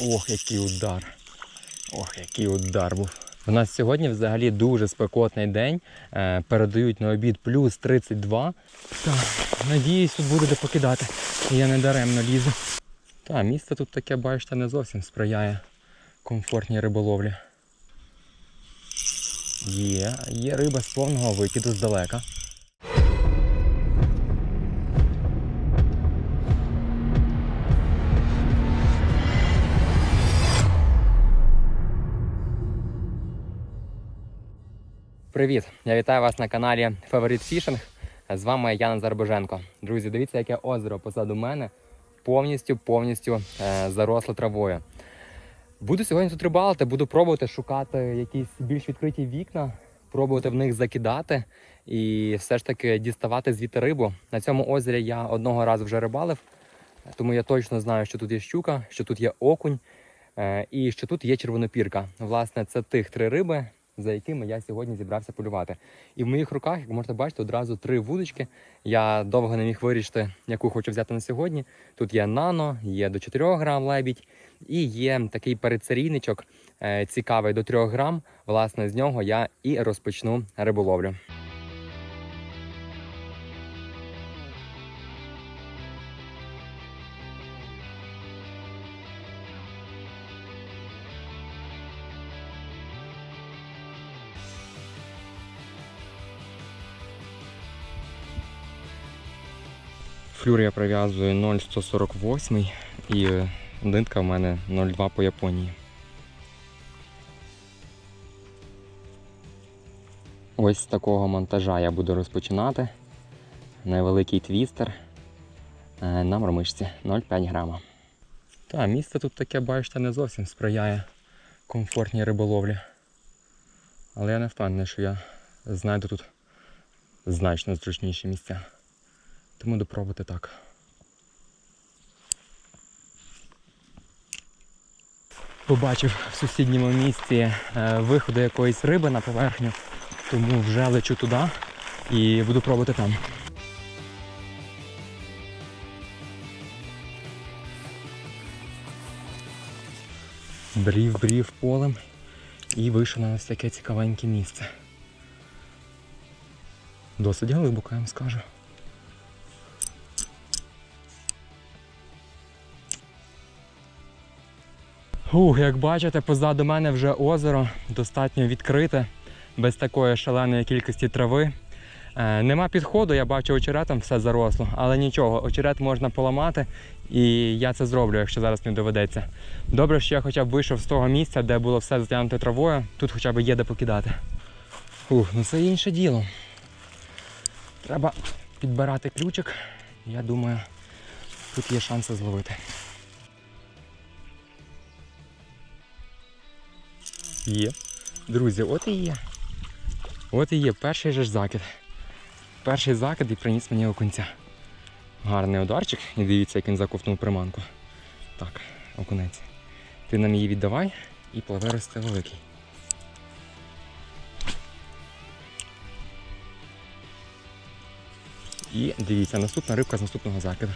Ох, який удар. Ох, який удар був. У нас сьогодні взагалі дуже спекотний день. Е, передають на обід плюс 32. Так, надіюсь, тут буде де покидати. Я не даремно лізу. Та, місце тут таке, бачите, не зовсім сприяє комфортній риболовлі. Є, є риба з повного викиду здалека. Привіт! Я вітаю вас на каналі Favorite Fishing. З вами Яна Зарбоженко. Друзі, дивіться, яке озеро позаду мене повністю повністю е, заросло травою. Буду сьогодні тут рибалити, буду пробувати шукати якісь більш відкриті вікна, пробувати в них закидати і все ж таки діставати звідти рибу. На цьому озері я одного разу вже рибалив, тому я точно знаю, що тут є щука, що тут є окунь е, і що тут є червонопірка. Власне, це тих три риби, за якими я сьогодні зібрався полювати. І в моїх руках, як можете бачити, одразу три вудочки. Я довго не міг вирішити, яку хочу взяти на сьогодні. Тут є нано, є до 4 грам лебідь, і є такий передсерійничок е, цікавий до 3 грам. Власне, з нього я і розпочну риболовлю. Флюр я прив'язую 0,148 і нитка в мене 0,2 по Японії. Ось з такого монтажа я буду розпочинати. Невеликий твістер е, на мормишці 0,5 грама. Та, місце тут таке, бачите, не зовсім сприяє комфортній риболовлі. Але я не впевнений, що я знайду тут значно зручніші місця. Тому буду пробувати так. Побачив в сусідньому місці е, виходи якоїсь риби на поверхню, тому вже лечу туди і буду пробувати там. Брів, брів полем і вийшов на ось таке цікавеньке місце. Досить глибоко, я вам скажу. Ух, як бачите, позаду мене вже озеро достатньо відкрите, без такої шаленої кількості трави. Е, нема підходу, я бачу очеретом все заросло, але нічого, очерет можна поламати, і я це зроблю, якщо зараз не доведеться. Добре, що я хоча б вийшов з того місця, де було все затягнуте травою, тут хоча б є де покидати. Ух, ну це інше діло. Треба підбирати ключик. Я думаю, тут є шанси зловити. Є. Друзі, от і є. От і є перший же ж закид. Перший закид і приніс мені окунця. Гарний ударчик. І дивіться, як він заковтнув приманку. Так, окунець. Ти нам її віддавай і пливе росте великий. І дивіться, наступна рибка з наступного закиду.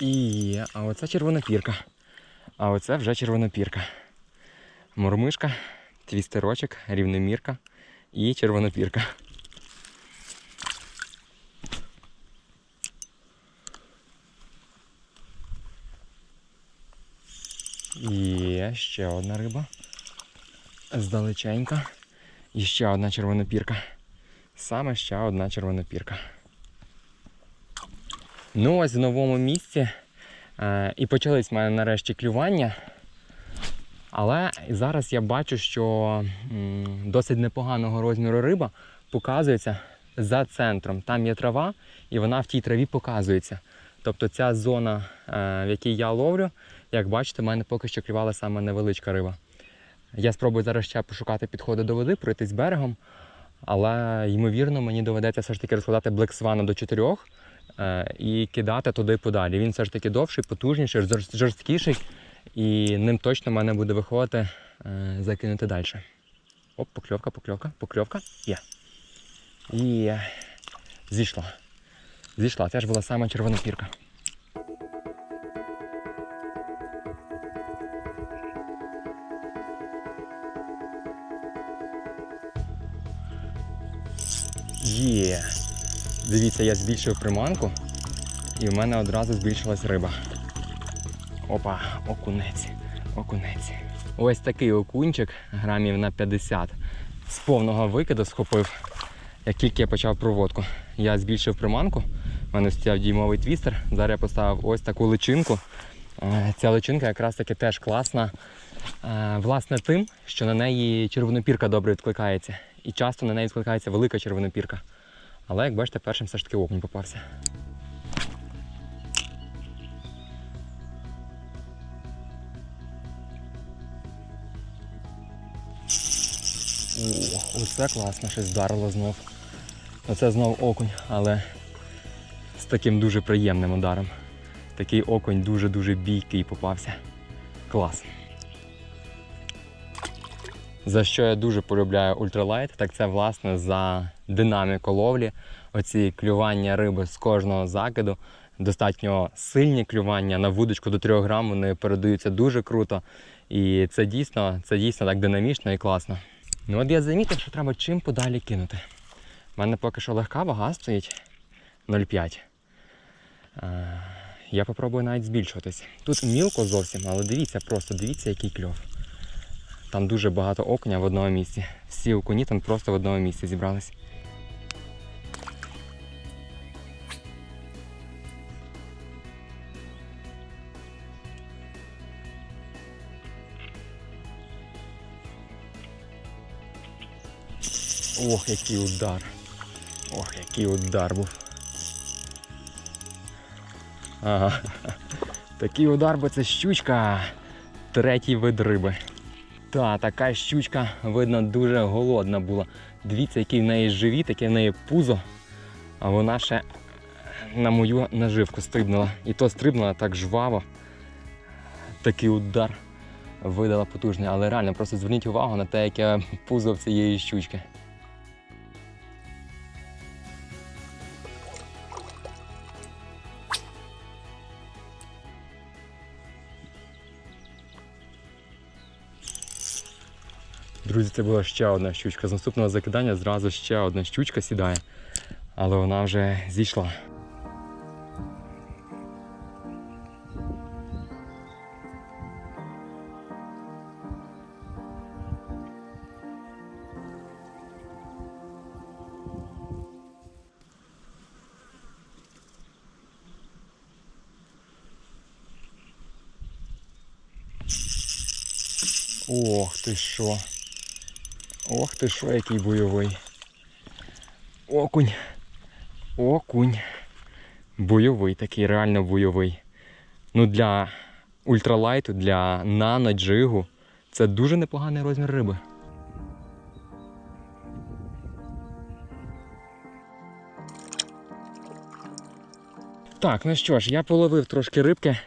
І, а оце червонопірка. А оце вже червонопірка. Мормишка, твістерочок, рівномірка і червонопірка. Є ще одна риба. Здалеченька. І ще одна червонопірка. Саме ще одна червонопірка. Ну ось в новому місці. Е, і почались в мене нарешті клювання. Але зараз я бачу, що досить непоганого розміру риба показується за центром. Там є трава, і вона в тій траві показується. Тобто ця зона, е, в якій я ловлю, як бачите, в мене поки що клювала саме невеличка риба. Я спробую зараз ще пошукати підходи до води, пройтись берегом. Але ймовірно, мені доведеться все ж таки розкладати Swan до 4 е, і кидати туди подалі. Він все ж таки довший, потужніший, жорсткіший І ним точно в мене буде виходити е, закинути далі. Оп, покльовка, покльовка, покльовка. Є. Є. Зійшла. Зійшла. Це ж була сама червона пірка. Дивіться, я збільшив приманку, і в мене одразу збільшилась риба. Опа, окунець, окунець. Ось такий окунчик, грамів на 50. З повного викиду схопив, як тільки я почав проводку. Я збільшив приманку, в мене стояв діймовий твістер. Зараз я поставив ось таку личинку. Е, Ця личинка якраз таки теж класна. е, Власне, тим, що на неї червонопірка добре відкликається. І часто на неї відкликається велика червонопірка. Але як бачите, першим все ж таки окунь попався. О, оце класно, щось вдарило знов. Оце знов окунь, але з таким дуже приємним ударом. Такий окунь дуже-дуже бійкий попався. Клас. За що я дуже полюбляю ультралайт, так це власне за динаміку ловлі. Оці клювання риби з кожного закиду. Достатньо сильні клювання на вудочку до 3 грам, вони передаються дуже круто. І це дійсно, це дійсно так динамічно і класно. Ну от я замітив, що треба чим подалі кинути. У мене поки що легка вага стоїть 0,5. Е, Я попробую навіть збільшуватись. Тут мілко зовсім, але дивіться просто, дивіться, який кльов. Там дуже багато окуня в одному місці. Всі окуні там просто в одному місці зібрались. Ох, який удар. Ох, який удар був. Ага. Такий удар, бо це щучка. Третій вид риби. Та, така щучка, видно, дуже голодна була. Дивіться, який в неї живіт, яке в неї пузо. А вона ще на мою наживку стрибнула. І то стрибнула так жваво. Такий удар видала потужний. Але реально, просто зверніть увагу на те, яке пузо в цієї щучки. Друзі, це була ще одна щучка. З наступного закидання зразу ще одна щучка сідає, але вона вже зійшла. Ох ти що. Ти що, який бойовий. Окунь. Окунь. Бойовий, такий реально бойовий. Ну для ультралайту, для наноджигу це дуже непоганий розмір риби. Так, ну що ж, я половив трошки рибки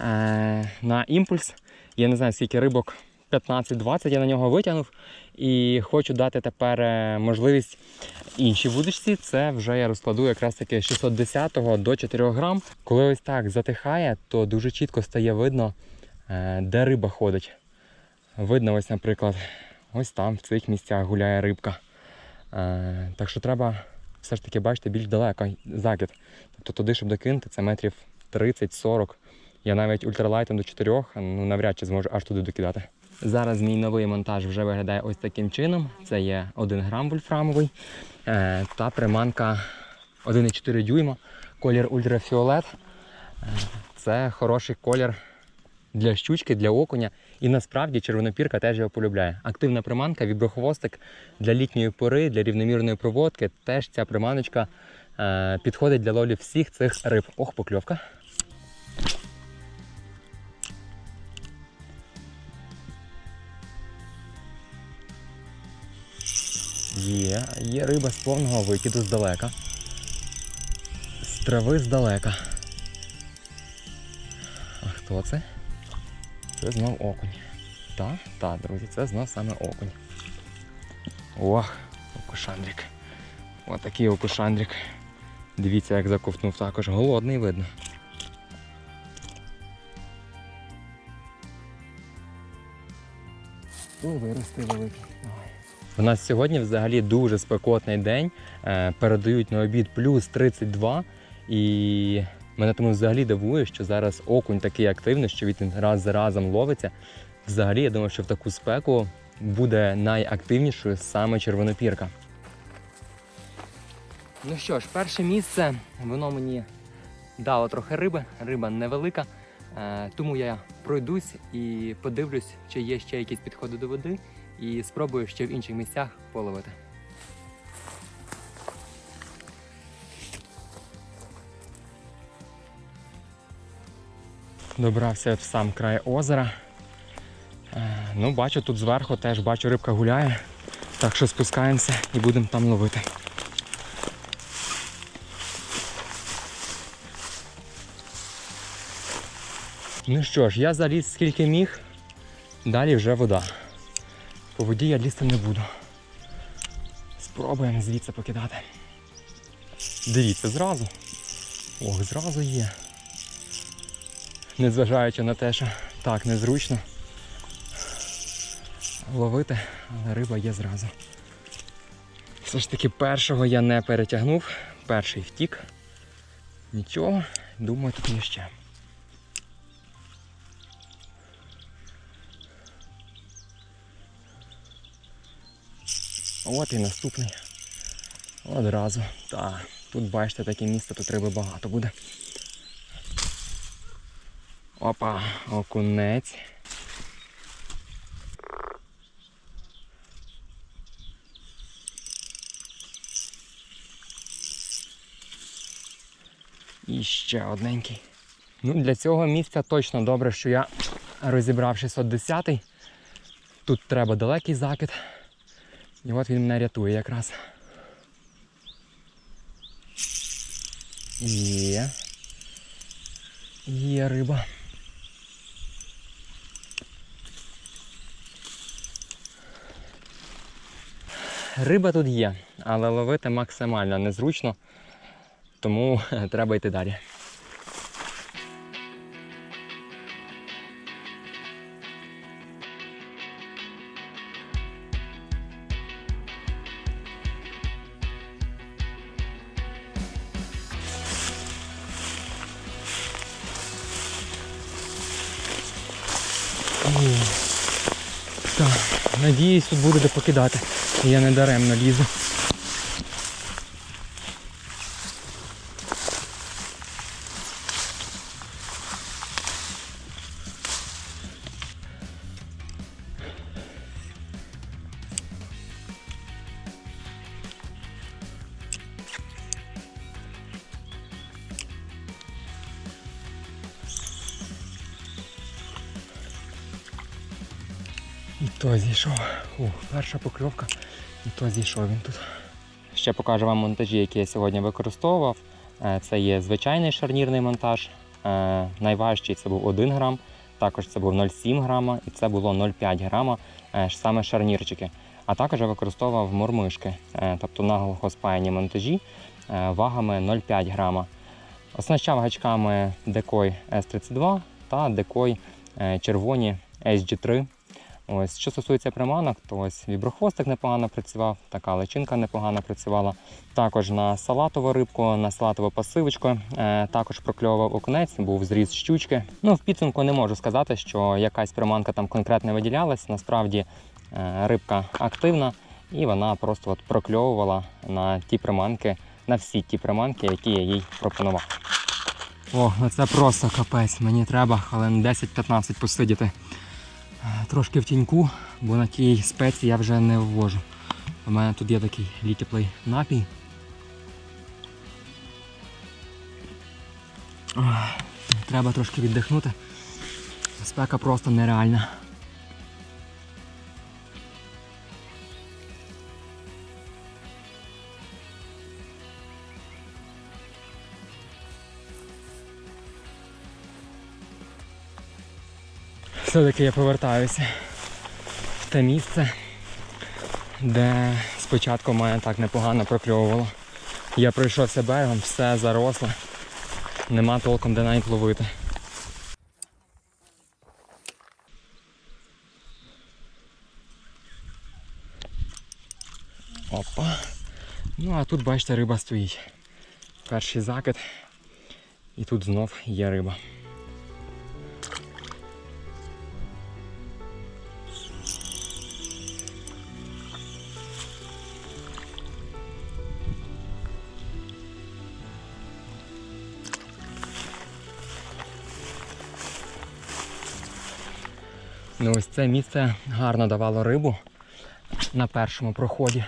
е, на імпульс. Я не знаю, скільки рибок 15-20 я на нього витягнув. І хочу дати тепер е, можливість іншій вудочці. Це вже я розкладу якраз таки з 610 до 4 грам. Коли ось так затихає, то дуже чітко стає видно, е, де риба ходить. Видно, ось, наприклад, ось там, в цих місцях гуляє рибка. Е, Так що треба все ж таки бачити більш далеко закид. Тобто туди, щоб докинути, це метрів 30-40. Я навіть ультралайтом до 4, ну навряд чи зможу аж туди докидати. Зараз мій новий монтаж вже виглядає ось таким чином. Це є 1 грам вольфрамовий е, та приманка 1,4 дюйма, колір ультрафіолет. Е, Це хороший колір для щучки, для окуня. І насправді червонопірка теж його полюбляє. Активна приманка, віброхвостик для літньої пори, для рівномірної проводки. Теж ця приманочка е, підходить для ловлі всіх цих риб. Ох, покльовка. Є, є риба з повного викиду здалека. З трави здалека. А хто це? Це знов окунь. Так, так, друзі, це знов саме окунь. Ох, окушандрик. Отакий окушандрик. Дивіться, як заковтнув також. Голодний видно. О, вирости великий. У нас сьогодні взагалі дуже спекотний день. Е, Передають на обід плюс 32. І мене тому взагалі дивує, що зараз окунь такий активний, що він раз за разом ловиться. Взагалі, я думаю, що в таку спеку буде найактивнішою саме червонопірка. Ну що ж, перше місце, воно мені дало трохи риби, риба невелика. Е, тому я пройдусь і подивлюсь, чи є ще якісь підходи до води, і спробую ще в інших місцях половити. Добрався в сам край озера. Е, Ну, бачу, тут зверху теж бачу, рибка гуляє. Так що спускаємося і будемо там ловити. Ну що ж, я заліз скільки міг, далі вже вода. По воді я лізти не буду. Спробуємо звідси покидати. Дивіться, зразу. Ох, зразу є. Незважаючи на те, що так незручно ловити, але риба є зразу. Все ж таки першого я не перетягнув, перший втік. Нічого, думаю, тут є ще. От і наступний. Одразу. Так, тут бачите таке місце, тут риби багато буде. Опа, окунець. І ще одненький. Ну, для цього місця точно добре, що я розібрав 610. Тут треба далекий закид. І от він мене рятує якраз. Є. Є риба. Риба тут є, але ловити максимально незручно, тому треба йти далі. Ні. Так, надіюсь, тут буде де покидати. Я не даремно лізу. Зійшов. Ух, перша покльовка, і то зійшов він тут. Ще покажу вам монтажі, які я сьогодні використовував. Е, Це є звичайний шарнірний монтаж. Е, Найважчий це був 1 грам, також це був 0,7 грама і це було 0,5 грама, е, саме шарнірчики. А також я використовував мормишки, тобто наглухо спаяні монтажі вагами 0,5 грама. Оснащав гачками Decoy S32 та е, червоні SG3 Ось, що стосується приманок, то ось віброхвостик непогано працював, така личинка непогано працювала. Також на салатову рибку, на салатову пасивочку е, також прокльовував окунець, був зріз щучки. Ну, в підсумку не можу сказати, що якась приманка там конкретно виділялась. Насправді е, рибка активна і вона просто от прокльовувала на ті приманки, на всі ті приманки, які я їй пропонував. О, це просто капець. Мені треба хвилин 10-15 посидіти трошки в тіньку, бо на тій спеці я вже не ввожу. У мене тут є такий літіплей напій. Треба трошки віддихнути. Спека просто нереальна. Все-таки я повертаюся в те місце, де спочатку мене так непогано прокльовувало. Я пройшовся берегом, все заросло. Нема толком де навіть ловити. Опа. Ну а тут, бачите, риба стоїть. Перший закид. І тут знов є риба. Ну ось це місце гарно давало рибу на першому проході.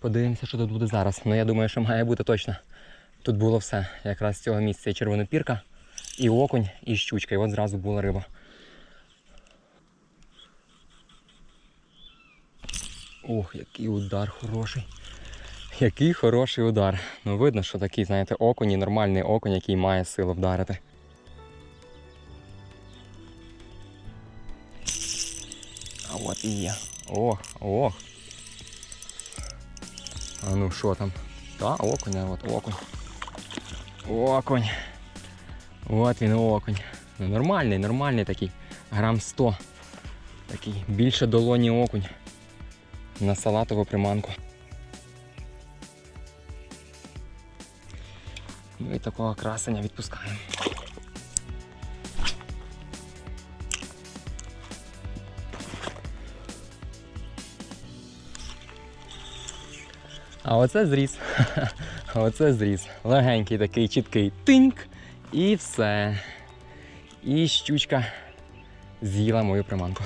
Подивимося, що тут буде зараз. Ну я думаю, що має бути точно. Тут було все. Якраз з цього місця і червонопірка, і окунь, і щучка. І от зразу була риба. Ох, який удар хороший. Який хороший удар. Ну видно, що такий, знаєте, окунь і нормальний окунь, який має силу вдарити. І є. Ох, ох. А ну що там? Та, окунь, а от окунь. Окунь. От він окунь. Ну, нормальний, нормальний такий. Грам 100. Такий більше долоні окунь. На салатову приманку. Ну і такого красення відпускаємо. А оце зріз. Оце зріз. Легенький такий чіткий тиньк. І все. І щучка з'їла мою приманку.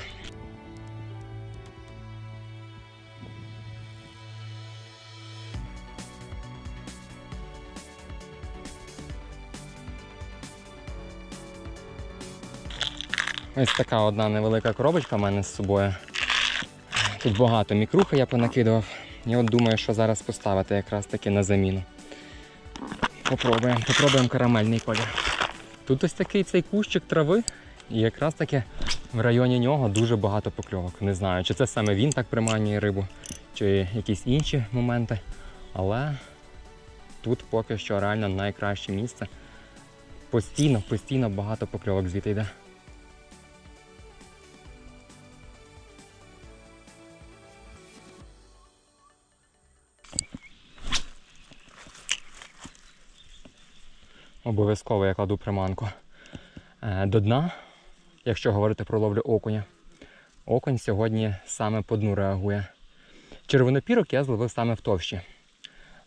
Ось така одна невелика коробочка в мене з собою. Тут багато мікрухи я понакидував. І от думаю, що зараз поставити якраз таки на заміну. Попробуємо, попробуємо карамельний колір. Тут ось такий цей кущик трави, і якраз таки в районі нього дуже багато покльовок. Не знаю, чи це саме він так приманює рибу, чи якісь інші моменти. Але тут поки що реально найкраще місце. Постійно, постійно багато покльовок звідти йде. Обов'язково я кладу приманку е, до дна, якщо говорити про ловлю окуня. Окунь сьогодні саме по дну реагує. Червонопірок я зловив саме в товщі.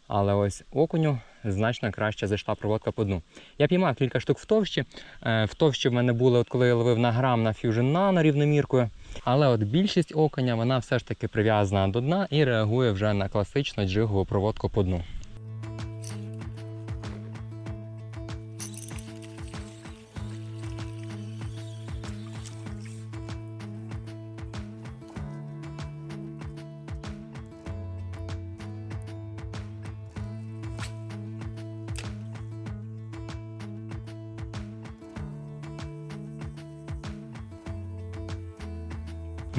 Але ось окуню значно краще зайшла проводка по дну. Я піймав кілька штук в товщі. Е, В товщі в мене були, от коли я ловив на грам на Fusion Nano рівноміркою. Але от більшість окуня вона все ж таки прив'язана до дна і реагує вже на класичну джигову проводку по дну.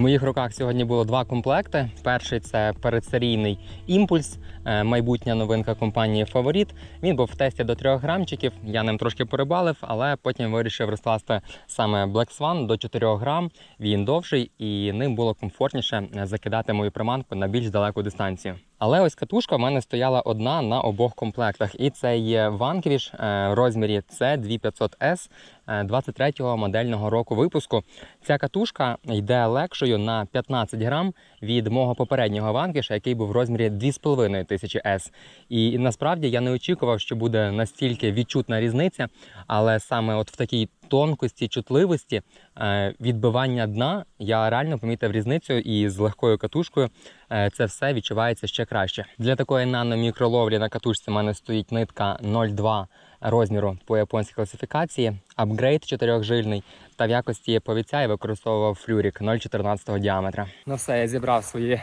Моїх руках сьогодні було два комплекти. Перший це передсерійний імпульс, е, майбутня новинка компанії Фаворіт. Він був в тесті до 3 грамчиків. Я ним трошки порибалив, але потім вирішив розкласти саме Black Swan до 4 грам. Він довший і ним було комфортніше е, закидати мою приманку на більш далеку дистанцію. Але ось катушка в мене стояла одна на обох комплектах. І це є Vanquish е, в розмірі C2500S 23-го модельного року випуску. Ця катушка йде легшою на 15 грам від мого попереднього Vanquish, який був в розмірі 2500 S. І насправді я не очікував, що буде настільки відчутна різниця, але саме от в такій тонкості, чутливості е, відбивання дна я реально помітив різницю і з легкою катушкою е, це все відчувається ще краще. Для такої нано-мікроловлі на катушці в мене стоїть нитка 0,2 розміру по японській класифікації, апгрейд чотирьохжильний та в якості повіця я використовував флюрік 0,14 діаметра. Ну все, я зібрав свої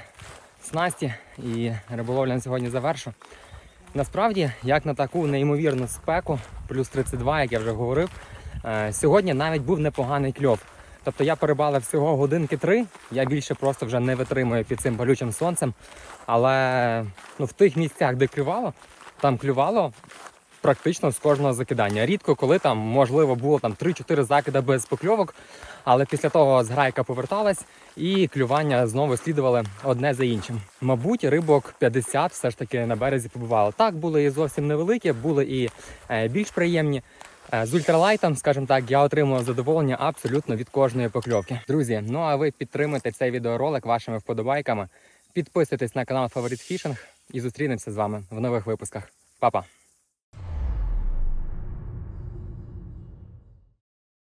снасті і риболовлю на сьогодні завершу. Насправді, як на таку неймовірну спеку, плюс 32, як я вже говорив, сьогодні навіть був непоганий кльов. Тобто я перебалив всього годинки три. Я більше просто вже не витримую під цим болючим сонцем. Але ну, в тих місцях, де клювало, там клювало практично з кожного закидання. Рідко, коли там можливо було там 3-4 закида без покльовок, але після того зграйка поверталась і клювання знову слідували одне за іншим. Мабуть, рибок 50 все ж таки на березі побувало. Так, були і зовсім невеликі, були і е, більш приємні. Е, З ультралайтом, скажімо так, я отримував задоволення абсолютно від кожної покльовки. Друзі, ну а ви підтримуйте цей відеоролик вашими вподобайками. Підписуйтесь на канал Favorite Fishing і зустрінемося з вами в нових випусках. Па-па!